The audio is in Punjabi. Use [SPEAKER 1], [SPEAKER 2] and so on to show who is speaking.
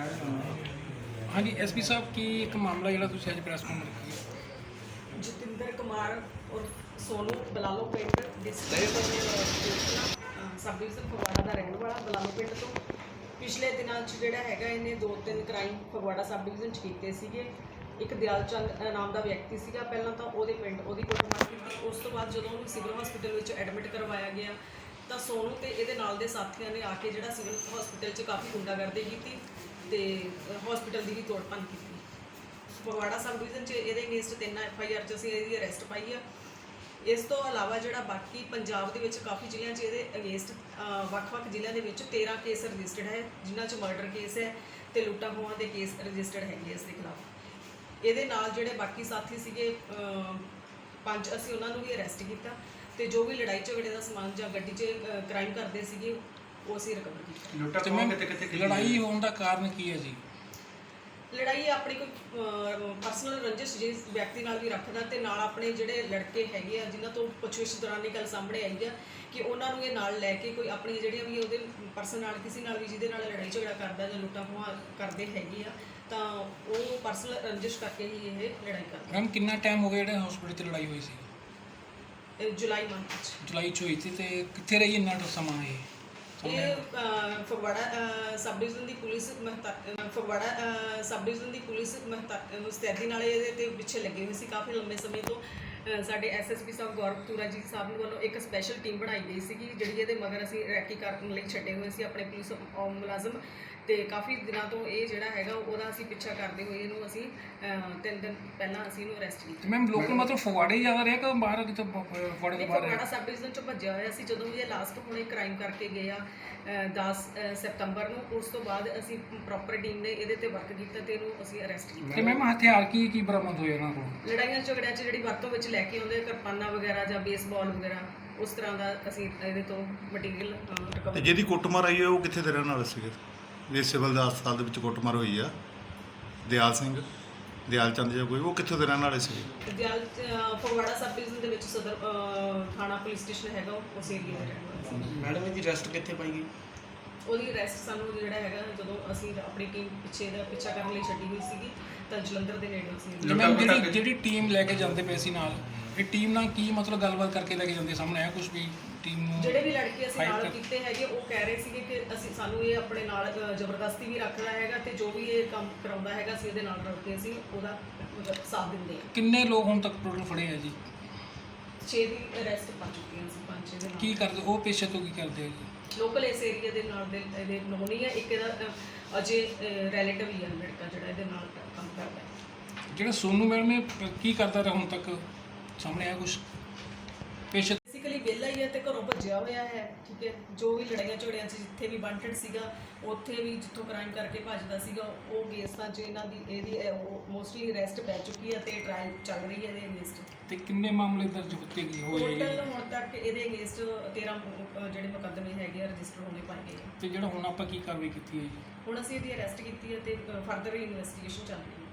[SPEAKER 1] ਹਾਂਜੀ ਐਸਪੀ ਸਾਹਿਬ ਕੀ ਇੱਕ ਮਾਮਲਾ ਜਿਹੜਾ ਤੁਸੀਂ ਅੱਜ ਪ੍ਰੈਸ ਕਾਨਫਰੰਸ ਰੱਖੀ
[SPEAKER 2] ਜਤਿੰਦਰ ਕੁਮਾਰ ਔਰ ਸੋਨੂ ਬਲਾਲੋ ਪਿੰਡ ਡਿਸਟ੍ਰਿਕਟ ਸਬ ਡਿਵੀਜ਼ਨ ਫਗਵਾੜਾ ਦਾ ਰਹਿਣ ਵਾਲਾ ਬਲਾਲੋ ਪਿੰਡ ਤੋਂ। ਪਿਛਲੇ ਦਿਨਾਂ 'ਚ ਜਿਹੜਾ ਹੈਗਾ ਇਹਨੇ ਦੋ ਤਿੰਨ ਕ੍ਰਾਈਮ ਫਗਵਾੜਾ ਸਬ ਡਿਵੀਜ਼ਨ 'ਚ ਕੀਤੇ ਸੀਗੇ। ਇੱਕ ਦਿਆਲਚੰਦ ਅ, ਨਾਮ ਦਾ ਵਿਅਕਤੀ ਸੀਗਾ। ਪਹਿਲਾਂ ਤਾਂ ਉਹਦੇ ਪਿੰਡ ਉਹਦੀ ਕੁੱਟਮਾਰ ਕੀਤੀ। ਉਸ ਤੋਂ ਬਾਅਦ ਜਦੋਂ ਉਹਨੂੰ ਸਿਵਲ ਹਸਪੀਟਲ ਵਿੱਚ ਐਡਮਿਟ ਕਰਵਾਇਆ ਗਿਆ ਤਾਂ ਸੋਨੂ ਤੇ ਇਹਦੇ ਨਾਲ ਦੇ ਸਾਥੀਆਂ ਨੇ ਆ ਕੇ ਜਿਹੜਾ ਸਿਵਲ ਹਸਪੀਟਲ 'ਚ ਕਾਫੀ ਗੁੰਡਾਗਰਦੀ ਕੀਤੀ। ਤੇ ਹਸਪੀਟਲ ਦੀ ਵੀ ਤੋੜ ਭੰਨ ਕੀਤੀ। ਫਗਵਾੜਾ ਸਬ ਡਿਵੀਜ਼ਨ 'ਚ ਇਹਦੇ ਅਗੇਂਸਟ ਤਿੰਨ ਐਫ ਆਈ ਆਰ 'ਚ ਅਸੀਂ ਇਹਦੀ ਅਰੈਸਟ ਪਾਈ ਆ। ਇਸ ਤੋਂ ਇਲਾਵਾ ਜਿਹੜਾ ਬਾਕੀ ਪੰਜਾਬ ਦੇ ਵਿੱਚ ਕਾਫੀ ਜ਼ਿਲ੍ਹਿਆਂ 'ਚ ਇਹਦੇ ਅਗੇਂਸਟ ਵੱਖ-ਵੱਖ ਜ਼ਿਲ੍ਹਿਆਂ ਦੇ ਵਿੱਚ 13 ਕੇਸ ਰਜਿਸਟਰਡ ਹੈ, ਜਿਨ੍ਹਾਂ 'ਚ ਮਰਡਰ ਕੇਸ ਹੈ ਤੇ ਲੁੱਟਾਂ ਖੋਹਾਂ ਦੇ ਕੇਸ ਰਜਿਸਟਰਡ ਹੈਗੇ ਇਸ ਦੇ ਖਿਲਾਫ। ਇਹਦੇ ਨਾਲ ਜਿਹੜੇ ਬਾਕੀ ਸਾਥੀ ਸੀਗੇ ਪੰਜ, ਅਸੀਂ ਉਹਨਾਂ ਨੂੰ ਵੀ ਅਰੈਸਟ ਕੀਤਾ ਤੇ ਜੋ ਵੀ ਲੜਾਈ ਝਗੜੇ ਦਾ ਸਮਾਨ ਜਾਂ ਗੱਡੀ 'ਚ ਕ੍ਰਾਈਮ ਕਰਦੇ ਸੀਗੇ ਉਹ ਅਸੀਂ ਰਿਕਵਰ ਕੀਤਾ।
[SPEAKER 3] ਲੁੱਟਾ
[SPEAKER 1] ਤੇ ਮੈਮ
[SPEAKER 3] ਕਿਤੇ ਕਿਤੇ ਕੀਤੀ
[SPEAKER 1] ਲੜਾਈ ਹੋਣ ਦਾ ਕਾਰਨ ਕੀ ਹੈ ਜੀ?
[SPEAKER 2] ਲੜਾਈ ਆਪਣੀ ਕੋਈ ਪਰਸਨਲ ਰੰਜਿਸ਼ ਜਿਸ ਵਿਅਕਤੀ ਨਾਲ ਵੀ ਰੱਖਦਾ ਤੇ ਨਾਲ ਆਪਣੇ ਜਿਹੜੇ ਲੜਕੇ ਹੈਗੇ ਆ ਜਿਨ੍ਹਾਂ ਤੋਂ ਪੁੱਛਗਿੱਛ ਦੌਰਾਨ ਇਹ ਗੱਲ ਸਾਹਮਣੇ ਆਈ ਆ ਕਿ ਉਹਨਾਂ ਨੂੰ ਇਹ ਨਾਲ ਲੈ ਕੇ ਕੋਈ ਆਪਣੀ ਜਿਹੜੀਆਂ ਵੀ ਉਹਦੇ ਪਰਸਨ ਨਾਲ ਕਿਸੇ ਨਾਲ ਵੀ ਜਿਹਦੇ ਨਾਲ ਲੜਾਈ ਝਗੜਾ ਕਰਦਾ ਜਾਂ ਲੁੱਟਾਂ ਖੋਹਾਂ ਕਰਦੇ ਹੈਗੇ ਆ ਤਾਂ ਉਹ ਪਰਸਨਲ ਰੰਜਿਸ਼ ਕਰਕੇ ਹੀ ਇਹ ਲੜਾਈ ਕਰਦੇ
[SPEAKER 1] ਮੈਮ ਕਿੰਨਾ ਟਾਈਮ ਹੋ ਗਿਆ ਜਿਹੜੇ ਹਸਪੀਟਲ 'ਚ ਲੜਾਈ ਹੋਈ ਸੀ?
[SPEAKER 2] ਇਹ ਜੁਲਾਈ ਮੰਥ ਵਿੱਚ
[SPEAKER 1] ਜੁਲਾਈ 'ਚ ਹੋਈ ਸੀ ਤੇ ਕਿੱਥੇ ਰਹੀ ਇੰਨਾ ਸਮਾਂ ਇਹ?
[SPEAKER 2] ਇਹ ਫਗਵਾੜਾ ਸਬ ਡਿਵੀਜ਼ਨ ਦੀ ਪੁਲਿਸ ਮਹਤਾ ਅਹ, ਫਗਵਾੜਾ ਸਬ ਡਿਵੀਜ਼ਨ ਦੀ ਪੁਲਿਸ ਮਹਤਾ ਮੁਸਤੈਦੀ ਨਾਲ ਇਹਦੇ ਤੇ ਪਿੱਛੇ ਲੱਗੇ ਹੋਏ ਸੀ ਕਾਫੀ ਲੰਬੇ ਸਮੇਂ ਤੋਂ। ਸਾਡੇ ਐਸਐਸਪੀ ਸਾਹਿਬ ਗੌਰਵ ਤੂਰਾ ਜੀ ਸਾਹਿਬ ਨੂੰ ਵੱਲੋਂ ਇੱਕ ਸਪੈਸ਼ਲ ਟੀਮ ਬਣਾਈ ਗਈ ਸੀਗੀ ਜਿਹੜੀ ਇਹਦੇ ਮਗਰ ਅਸੀਂ ਰੈਕੀ ਕਰਨ ਲਈ ਛੱਡੇ ਹੋਏ ਸੀ ਆਪਣੇ ਪੁਲਿਸ ਮੁਲਾਜ਼ਮ। ਤੇ ਕਾਫੀ ਦਿਨਾਂ ਤੋਂ ਇਹ ਜਿਹੜਾ ਹੈਗਾ ਉਹਦਾ ਅਸੀਂ ਪਿੱਛਾ ਕਰਦੇ ਹੋਏ ਇਹਨੂੰ ਅਸੀਂ ਤਿੰਨ ਦਿਨ ਪਹਿਲਾਂ ਅਸੀਂ ਇਹਨੂੰ ਅਰੈਸਟ ਕੀਤਾ।
[SPEAKER 1] ਮੈਮ ਲੋਕਲ ਮਤਲਬ ਫਗਵਾੜੇ ਹੀ ਜ਼ਿਆਦਾ ਰਿਹਾ ਕਿ ਬਾਹਰ ਕਿਤੇ ਫਗਵਾੜੇ ਤੋਂ ਬਾਹਰ
[SPEAKER 2] ਫਗਵਾੜਾ ਸਬ ਡਿਵੀਜ਼ਨ ਚੋਂ ਭੱਜਿਆ ਹੋਇਆ ਸੀ ਜਦੋਂ ਵੀ ਇਹ ਲਾਸਟ ਹੁਣੇ ਕ੍ਰਾਈਮ ਕਰਕੇ ਗਏ ਆ ਅਹ 10 ਅਹ ਸਤੰਬਰ ਨੂੰ ਉਸ ਤੋਂ ਬਾਅਦ ਅਸੀਂ ਪ੍ਰੋਪਰ ਟੀਮ ਨੇ ਇਹਦੇ ਤੇ ਵਰਕ ਕੀਤਾ ਤੇ ਇਹਨੂੰ ਅਸੀਂ ਅਰੈਸਟ ਕੀਤਾ।
[SPEAKER 1] ਤੇ ਮੈਮ ਹਥਿਆਰ ਕੀ ਕੀ ਬਰਾਮਦ ਹੋਏ ਇਹਨਾਂ ਕੋਲ?
[SPEAKER 2] ਲੜਾਈਆਂ ਝਗੜਿਆਂ 'ਚ ਜਿਹੜੀ ਵਰਤੋਂ ਵਿੱਚ ਲੈ ਕੇ ਆਉਂਦੇ ਕਿਰਪਾਨਾਂ ਵਗੈਰਾ ਜਾਂ ਬੇਸਬਾਲ ਵਗੈਰਾ ਉਸ ਤਰ੍ਹਾਂ ਦਾ ਅਸੀਂ ਇਹਦੇ ਤੋਂ ਮਟੀਰੀਅਲ
[SPEAKER 3] ਤੇ
[SPEAKER 2] ਰਿਕਵਰ
[SPEAKER 3] ਜਿਹਦੀ ਕੁੱਟਮਾਰ ਆਈ ਹੈ ਉਹ ਕਿੱਥੇ ਦੇ ਰਹਿਣ ਵਾਲੇ ਸੀਗੇ? ਜੇ ਸਿਵਲ ਦਾ ਹਸਪਤਾਲ ਦੇ ਵਿੱਚ ਕੁੱਟਮਾਰ ਹੋਈ ਆ। ਦਿਆਲ ਸਿੰਘ ਦਿਆਲ ਚੰਦ ਜਾਂ ਕੋਈ ਉਹ ਕਿੱਥੋਂ ਦੇ ਰਹਿਣ ਵਾਲੇ ਸੀਗੇ?
[SPEAKER 2] ਦਿਆਲ ਅਹ ਫਗਵਾੜਾ ਸਬ ਡਿਵੀਜ਼ਨ ਦੇ ਵਿੱਚ ਸਦਰ ਅਹ ਥਾਣਾ ਪੁਲਿਸ ਸਟੇਸ਼ਨ ਹੈਗਾ ਉਹ ਉਸ ਏਰੀਆ ਦਾ ਰਹਿਣ ਵਾਲਾ ਸੀ।
[SPEAKER 4] ਮੈਡਮ ਇਹਦੀ ਰੈਸਟ ਕਿੱਥੇ ਪਾਈ ਗਈ?
[SPEAKER 2] ਉਹਦੀ ਅਰੈਸਟ ਸਾਨੂੰ ਜਿਹੜਾ ਹੈਗਾ ਜਦੋਂ ਅਸੀਂ ਆਪਣੀ ਟੀਮ ਪਿੱਛੇ ਦਾ ਪਿੱਛਾ ਕਰਨ ਲਈ ਛੱਡੀ ਹੋਈ ਸੀਗੀ ਤਾਂ ਜਲੰਧਰ ਦੇ ਨੇੜੇ ਸੀ
[SPEAKER 1] ਤੇ ਮੈਮ ਜਿਹੜੀ ਜਿਹੜੀ ਟੀਮ ਲੈ ਕੇ ਜਾਂਦੇ ਪਏ ਸੀ ਨਾਲ? ਇਹ ਟੀਮ ਨਾਲ ਕੀ ਮਤਲਬ ਗੱਲਬਾਤ ਕਰਕੇ ਲੈ ਕੇ ਜਾਂਦੇ ਸਾਹਮਣੇ ਆਇਆ ਕੁਝ ਵੀ ਟੀਮ ਨੂੰ
[SPEAKER 2] ਜਿਹੜੇ ਵੀ ਲੜਕੇ ਅਸੀਂ
[SPEAKER 1] Fight
[SPEAKER 2] ਨਾਲ
[SPEAKER 1] ਕਰ-
[SPEAKER 2] ਕੀਤੇ ਹੈਗੇ ਉਹ ਕਹਿ ਰਹੇ ਸੀਗੇ ਕਿ ਅਸੀਂ ਸਾਨੂੰ ਇਹ ਆਪਣੇ ਨਾਲ ਅ, ਜ਼ਬਰਦਸਤੀ ਵੀ ਰੱਖਦਾ ਹੈਗਾ ਤੇ ਜੋ ਵੀ ਇਹ ਕੰਮ ਕਰਾਉਂਦਾ ਹੈਗਾ ਅਸੀਂ ਇਹਦੇ ਨਾਲ ਰਲ ਕੇ ਅਸੀਂ ਉਹਦਾ ਮਤਲਬ ਸਾਥ ਦਿੰਦੇ ਹਾਂ।
[SPEAKER 1] ਕਿੰਨੇ ਲੋਕ ਹੁਣ ਤੱਕ ਟੋਟਲ ਫੜੇ ਆ ਜੀ?
[SPEAKER 2] 6 ਦੀ ਅਰੈਸਟ ਪਾ ਚੁੱਕੇ ਹਾਂ ਅਸੀਂ ਪੰਜ ਛੇ ਦੇ ਨਾਲ।
[SPEAKER 1] ਕੀ ਕਰਦੇ ਉਹ ਪੇਸ਼ੇ ਤੋਂ ਕੀ ਕਰਦੇ ਆ ਜੀ?
[SPEAKER 2] ਲੋਕਲ ਇਸ ਏਰੀਆ ਦੇ ਨਾਲ ਦੇ ਇਹਦੇ ਨੋਨ ਹੀ ਇੱਕ ਇਹਦਾ ਅ, ਅਜੇ ਰਿਲੇਟਿਵ ਹੀ ਹੈ ਲੜਕਾ ਜਿਹੜਾ ਇਹਦੇ ਨਾਲ ਕੰਮ ਕਰਦਾ ਹੈ।
[SPEAKER 1] ਜਿਹੜਾ ਸੋਨੂ ਮੈਡਮ ਨੇ ਕੀ ਕਰਦਾ ਰਿਹਾ ਹੁਣ ਤੱਕ? ਸਾਹਮਣੇ ਆਇਆ ਕੁਝ ਪੇਸ਼ੇ
[SPEAKER 2] ਬੇਸਿਕਲੀ ਵਿਹਲਾ ਹੀ ਹੈ ਤੇ ਘਰੋਂ ਭੱਜਿਆ ਹੋਇਆ ਹੈ ਠੀਕ ਹੈ? ਜੋ ਵੀ ਲੜਾਈਆਂ ਝਗੜਿਆਂ 'ਚ ਜਿੱਥੇ ਵੀ ਵਾਂਟਡ ਸੀਗਾ ਉੱਥੇ ਵੀ ਜਿੱਥੋਂ ਕ੍ਰਾਈਮ ਕਰਕੇ ਭੱਜਦਾ ਸੀਗਾ ਉਹ ਕੇਸਾਂ 'ਚ ਇਹਨਾਂ ਦੀ ਇਹਦੀ ਮੋਸਟਲੀ ਅਰੈਸਟ ਪੈ ਚੁੱਕੀ ਹੈ ਤੇ ਟ੍ਰਾਇਲ ਚੱਲ ਰਹੀ ਹੈ ਇਹਦੇ ਅਗੇਂਸਟ
[SPEAKER 1] ਤੇ ਕਿੰਨੇ ਮਾਮਲੇ ਦਰਜ ਹੋਤੇ ਗਏ ਹੋਏ ਆ
[SPEAKER 2] ਟੋਟਲ? ਹੁਣ ਤੱਕ ਇਹਦੇ ਅਗੇਂਸਟ 13 ਅਹ, ਜਿਹੜੇ ਮੁਕੱਦਮੇ ਹੈਗੇ ਆ ਰਜਿਸਟਰ ਹੋਣੇ ਪਾਏ ਗਏ ਆ
[SPEAKER 1] ਤੇ ਜਿਹੜਾ ਹੁਣ ਆਪਾਂ ਕੀ ਕਾਰਵਾਈ ਕੀਤੀ ਹੈ ਜੀ?
[SPEAKER 2] ਹੁਣ ਅਸੀਂ ਇਹਦੀ ਅਰੈਸਟ ਕੀਤੀ ਹੈ ਤੇ ਫਰਦਰ ਇਨਵੈਸਟੀਗੇਸ਼ਨ ਚੱਲ ਰਹੀ ਹੈ।